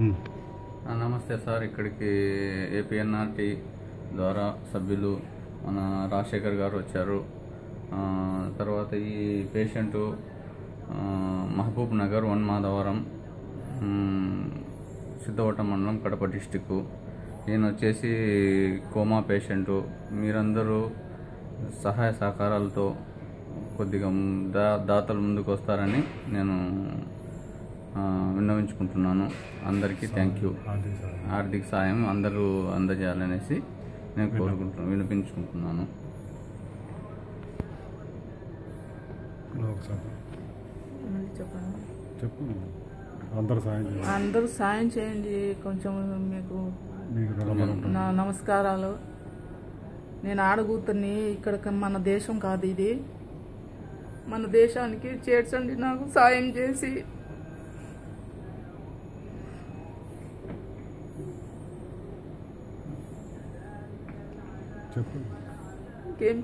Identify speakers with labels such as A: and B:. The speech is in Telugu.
A: నమస్తే సార్. ఇక్కడికి ఏపీఎన్ఆర్టీ ద్వారా సభ్యులు మన రాజశేఖర్ గారు వచ్చారు. తర్వాత ఈ పేషెంటు మహబూబ్ నగర్ వన్ మాధవరం సిద్ధవట మండలం కడప డిస్టిక్ నేను వచ్చేసి కోమా పేషెంటు. మీరందరూ సహాయ సహకారాలతో కొద్దిగా దా దాతలు ముందుకు వస్తారని నేను విన్నవించుకుంటున్నాను. అందరికీ థ్యాంక్ యూ
B: ఆర్థిక సాయం
A: అందరూ అందజేయాలనేసి నేను కోరుకుంటున్నాను వినిపించుకుంటున్నాను.
B: చెప్పు. అందరు సాయం చేయాలి
C: అందరూ సాయం చేయండి కొంచెం మీకు నా నమస్కారాలు. నేను ఆడగూతుర్ని ఇక్కడ మన దేశం కాదు ఇది. మన దేశానికి చేర్చండి నాకు సాయం చేసి. चपाती गेम